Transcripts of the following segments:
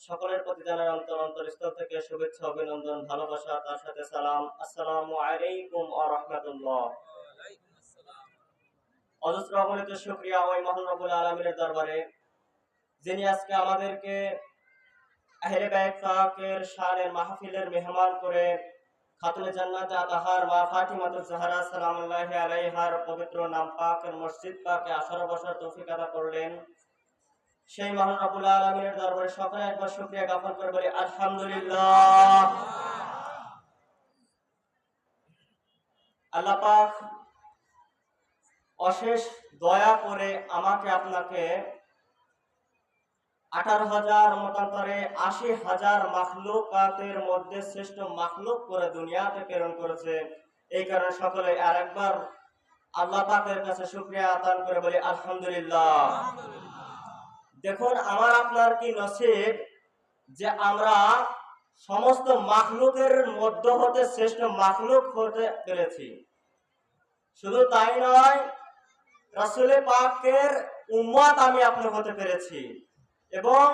সকলের প্রতি জানাই অন্তর অন্তরস্থল থেকে শুভেচ্ছা অভিনন্দন ভালোবাসা তার সাথে সালাম। আসসালামু আলাইকুম ওয়া রাহমাতুল্লাহ। অজস্র অগণিত শুকরিয়া ওই মহান রব্বুল আলামিনের দরবারে। যিনি আজকে আমাদেরকে আহলে বাইত পাকের শানের মাহফিলের মেহমান করে খাতুনে জান্নাত আতাহার মা ফাতিমাতুজ জাহরা, সালামুল্লাহি আলাইহার পবিত্র নাম পাকের মসজিদ পাকে আসর বসর তৌফিক আদা করলেন। সেই মহান রব্বুল আলামিনের দরবারে সকলে একবার শুকরিয়া জ্ঞাপন করে বলি, আলহামদুলিল্লাহ। আল্লাহ পাক অশেষ দয়া করে আমাকে আপনাকে আঠারো হাজার মতান্তরে আশি হাজার মাখলুকাতের মধ্যে শ্রেষ্ঠ মাখলুক করে দুনিয়াতে প্রেরণ করেছে। এই কারণে সকলে আর একবার আল্লাহ পাকের কাছে শুক্রিয়া আদান করে বলি, আলহামদুলিল্লাহ। দেখুন, আমার আপনার কি নসিব যে আমরা সমস্ত মাখলুকের মধ্য হতে শ্রেষ্ঠ মাখলুক হতে পেরেছি? শুধু তাই নয় রাসুলে পাকের উম্মত আমি আপনি হতে পেরেছি। এবং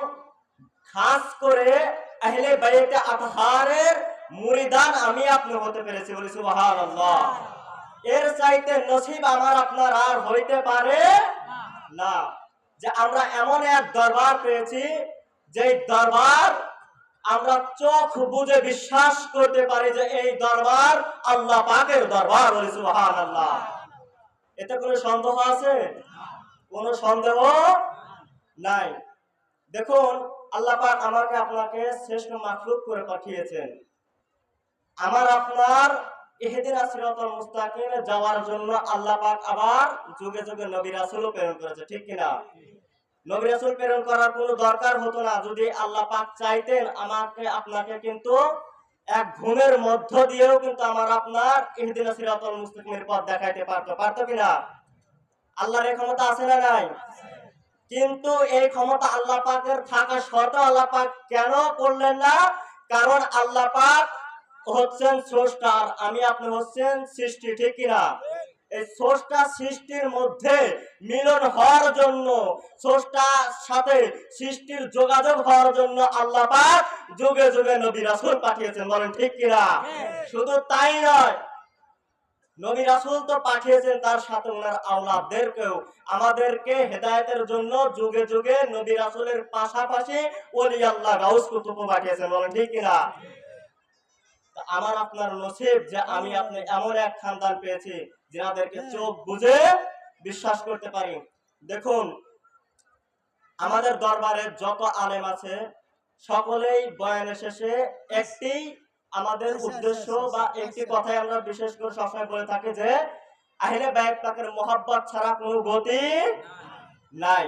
খাস করে আহলে বাইতে আতহারের মুরিদান আমি আপনি হতে পেরেছি বলি সুবহানাল্লাহ। এর চাইতে নসিব আমার আপনার আর হইতে পারে না। যে আমরা এমন এক দরবার পেয়েছি যে দরবার আমরা চোখ বুঝে বিশ্বাস করতে পারি যে এই দরবার আল্লাহ পাকের দরবার বলি সুবহানাল্লাহ। এতে কোনো সন্দেহ আছে? কোনো সন্দেহ নাই। দেখুন, আল্লাহ পাক আমাকে আপনাকে শ্রেষ্ঠ মাখলুক করে পাঠিয়েছেন। আমার আপনার ইহদিন সিরাতাল মুস্তাকিমে যাওয়ার জন্য আল্লাহ পাক আবার যুগে যুগে নবী রাসূলও প্রেরণ করেছে, ঠিক কিনা? নবী রাসূল প্রেরণ করার কোনো দরকার হতো না। যদি আল্লাহ পাক চাইতেন, আমাকে, আপনাকে কিন্তু এক ঘুমের মধ্য দিয়েও কিন্তু আমার আপনার ইহদিন সিরাতাল মুস্তাকিমের পথ দেখাইতে পারতো। পারতো কিনা? আল্লাহর ক্ষমতা আছে না নাই? কিন্তু এই ক্ষমতা আল্লাহ পাকের থাকা সত্ত্বেও আল্লাহ পাক কেন করলেন না? কারণ আল্লাহ পাক হচ্ছেন স্রষ্টা আর আমি আপনি হচ্ছেন সৃষ্টি ঠিক কিনা? এই স্রষ্টা সৃষ্টির মধ্যে মিলন হওয়ার জন্য স্রষ্টার সাথে সৃষ্টির যোগাযোগ হওয়ার জন্য আল্লাহ পাক যুগে যুগে নবী রাসূল পাঠিয়েছেন বলেন ঠিক কিনা? শুধু তাই নয় নবী রাসূল তো পাঠিয়েছেন তার সাথে ওনার আওলাদদেরকেও। আমাদেরকে হেদায়েতের জন্য যুগে যুগে নবী রাসূলের পাশাপাশি ওলি আল্লাহ গাউস কুতুব পাঠিয়েছেন, বলেন ঠিক কিনা আমার আপনার নসিব যে আমি আপনি এমন এক খানদান পেয়েছি যাদেরকে চোখ বুঝে বিশ্বাস করতে পারি। দেখুন, আমাদের দরবারে যত আলেম আছে, সকলেই বয়ানের শেষে একটি আমাদের উদ্দেশ্য বা একটি কথাই আমরা বিশেষ করে সবসময় বলে থাকি যে আহিলে ব্যাগ পাকের মোহাব্বত ছাড়া কোনো গতি নাই।